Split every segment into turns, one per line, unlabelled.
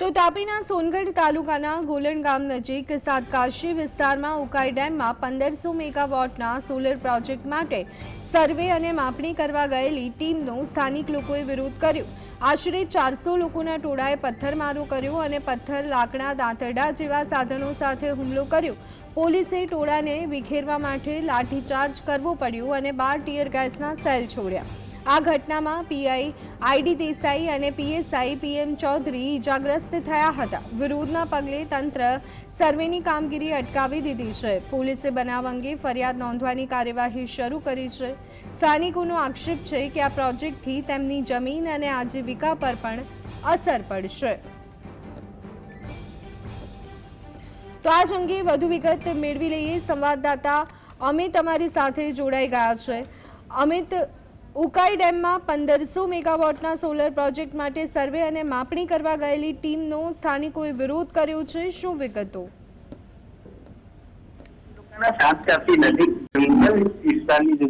તો તાપીના સોનગઢ તાલુકાના ગોલણ ગામ નજીક સાતકાશી વિસ્તારમાં ઉકાઈ ડેમમાં પંદરસો મેગાવોટના સોલર પ્રોજેક્ટ માટે સર્વે અને માપણી કરવા ગયેલી ટીમનો સ્થાનિક લોકોએ વિરોધ કર્યો. આશરે ચારસો લોકોના ટોળાએ પથ્થરમારો કર્યો અને પથ્થર લાકડા દાંતરડા જેવા સાધનો સાથે હુમલો કર્યો. પોલીસે ટોળાને વિખેરવા માટે લાઠીચાર્જ કરવો પડ્યો અને બાર ટીયર ગેસના સેલ છોડ્યા. આ ઘટનામાં પીઆઈ આઈડી દેસાઈ અને પીએસઆઈ પીએમ ચૌધરી ઇજાગ્રસ્ત થયા હતા. વિરોધના પગલે તંત્ર સર્વેની કામગીરી અટકાવી દીધી છે. પોલીસે બનાવ અંગે ફરિયાદ નોંધવાની કાર્યવાહી શરૂ કરી છે. સ્થાનિકોનો આક્ષેપ છે કે આ પ્રોજેક્ટથી તેમની જમીન અને આજીવિકા પર પણ અસર પડશે. તો આ અંગે વધુ વિગત મેળવી લઈએ. સંવાદદાતા અમિત અમારી સાથે જોડાઈ ગયા છે. અમિત ઉકાઈ ડેમમાં પંદરસો મેગાવોટના સોલર પ્રોજેક્ટ માટે સર્વે અને માપણી કરવા ગયેલી ટીમનો સ્થાનિકોએ વિરોધ કર્યો છે. શું વિગતો?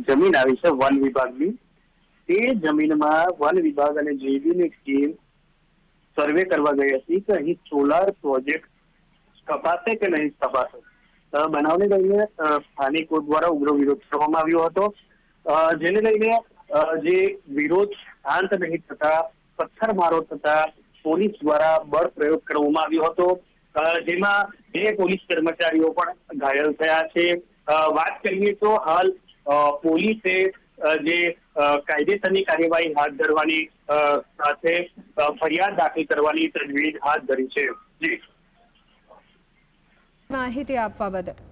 જમીન આવી છે, વન વિભાગની, તે જમીનમાં વન વિભાગ અને જેબીની ટીમ સર્વે કરવા ગઈ હતી કે અહીં સોલાર પ્રોજેક્ટ સ્થપાશે કે નહીં સ્થપાશે. બનાવને લઈને સ્થાનિકો દ્વારા ઉગ્ર વિરોધ કરવામાં આવ્યો હતો. જેને લઈને જે વિરોધ શાંત નહીં થતા પથ્થરમારો થતા પોલીસ દ્વારા બળ પ્રયોગ કરવામાં આવ્યો હતો. જેમાં બે પોલીસ કર્મચારીઓ પણ ઘાયલ થયા છે. વાત કરીએ તો હાલ પોલીસે જે કાયદેસરની કાર્યવાહી હાથ ધરવાની સાથે ફરિયાદ દાખલ કરવાની તજવીજ હાથ ધરી છે.
માહિતી આપવા બદલ.